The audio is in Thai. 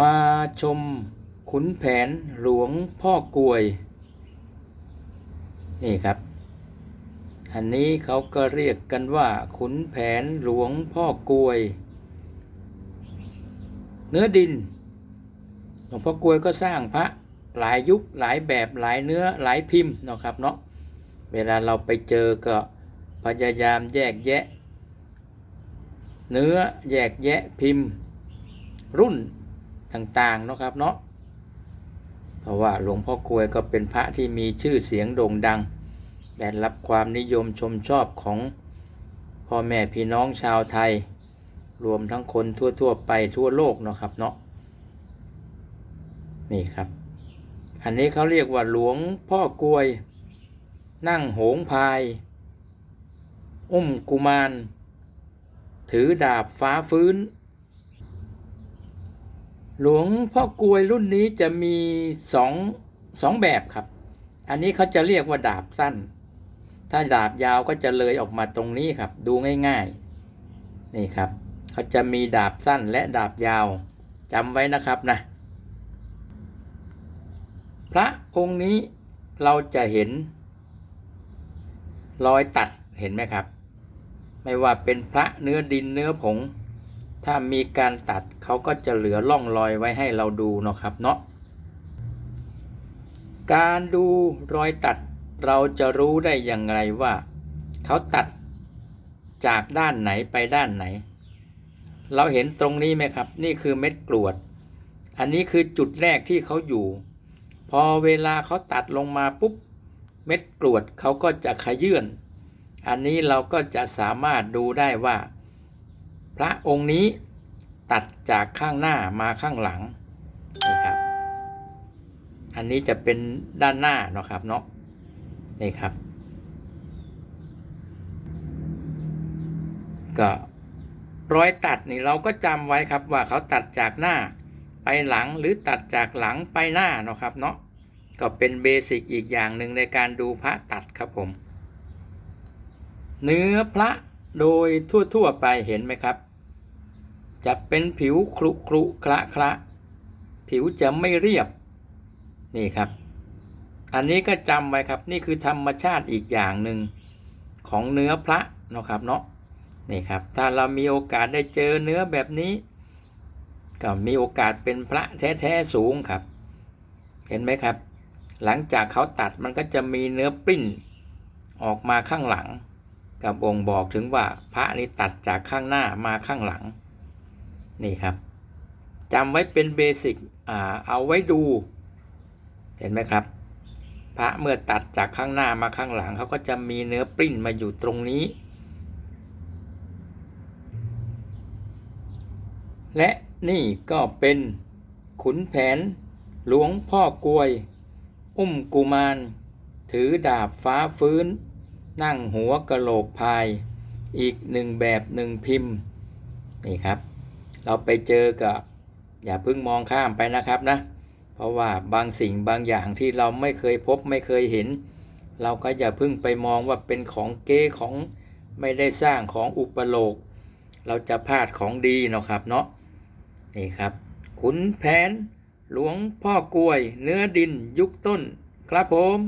มาชมขุนแผนหลวงพ่อกลวย นี่ครับ อันนี้เขาก็เรียกกันว่า ขุนแผนหลวงพ่อกลวย เนื้อดิน หลวงพ่อกลวยก็สร้างพระหลายยุคหลายแบบหลายเนื้อหลายพิมพ์นะครับเนาะเวลาเราไปเจอก็พยายามแยกแยะ เนื้อแยกแยะพิมพ์ รุ่น ต่างๆเนาะครับเนาะเพราะว่าหลวงพ่อกลวยก็เป็นพระที่มีชื่อเสียงโด่งดัง ได้รับความนิยมชมชอบของพ่อแม่พี่น้องชาวไทย รวมทั้งคนทั่วๆไปทั่วโลกเนาะครับเนาะนี่ครับ อันนี้เขาเรียกว่าหลวงพ่อกลวย นั่งโหงพาย อุ้มกุมาร ถือดาบฟ้าฟื้น หลวงพ่อกลวยรุ่นนี้จะมีสองสองแบบครับ อันนี้เขาจะเรียกว่าดาบสั้น ถ้าดาบยาวก็จะเลยออกมาตรงนี้ครับ ดูง่ายๆ นี่ครับ เขาจะมีดาบสั้นและดาบยาวจำไว้นะครับนะ พระองค์นี้เราจะเห็น รอยตัดเห็นไหมครับ ไม่ว่าเป็นพระเนื้อดินเนื้อผง ถ้ามีการตัดเขาก็จะเหลือร่องรอยไว้ให้เราดูเนาะครับเนาะการดูรอยตัดเราจะรู้ได้อย่างไรว่า เขาตัดจากด้านไหนไปด้านไหน เราเห็นตรงนี้ไหมครับ นี่คือเม็ดกรวด อันนี้คือจุดแรกที่เขาอยู่ พอเวลาเขาตัดลงมาปุ๊บ เม็ดกรวดเขาก็จะขยื่นอันนี้เราก็จะสามารถดูได้ว่า พระองค์นี้ตัดจากข้างหน้ามาข้างหลังนี่ครับ อันนี้จะเป็นด้านหน้าเนาะครับเนาะนี่ครับ ก็รอยตัดนี่เราก็จำไว้ครับว่าเขาตัดจากหน้าไปหลังหรือตัดจากหลังไปหน้าเนาะครับเนาะก็เป็นเบสิกอีกอย่างหนึ่งในการดูพระตัดครับผม เนื้อพระโดยทั่วๆไปเห็นไหมครับ จะเป็นผิวครุครุคละคละผิวจะไม่เรียบนี่ครับ อันนี้ก็จำไว้ครับนี่คือธรรมชาติอีกอย่างหนึ่งของเนื้อพระเนาะครับเนาะนี่ครับถ้าเรามีโอกาสได้เจอเนื้อแบบนี้ ก็มีโอกาสเป็นพระแท้ๆสูงครับ เห็นไหมครับ หลังจากเขาตัดมันก็จะมีเนื้อปริ้นออกมาข้างหลัง กับบ่งบอกถึงว่าพระนี้ตัดจากข้างหน้ามาข้างหลัง นี่ครับจำไว้เป็นเบสิกอ่าเอาไว้ดู เห็นไหมครับ พระเมื่อตัดจากข้างหน้ามาข้างหลังเขาก็จะมีเนื้อปริ้นมาอยู่ตรงนี้ และนี่ก็เป็นขุนแผน หลวงพ่อกลวย อุ้มกุมาร ถือดาบฟ้าฟื้น นั่งหัวกะโหลกพาย อีกหนึ่งแบบหนึ่งพิมพ์ นี่ครับ เราไปเจอกับอย่าเพิ่งมองข้ามไปนะครับนะ เพราะว่าบางสิ่งบางอย่างที่เราไม่เคยพบไม่เคยเห็น เราก็อย่าเพิ่งไปมองว่าเป็นของเก๊ของไม่ได้สร้างของอุปโลก เราจะพลาดของดีเนาะครับเนาะนี่ครับขุนแผนหลวงพ่อกล้วย เนื้อดินยุคต้น ครับผม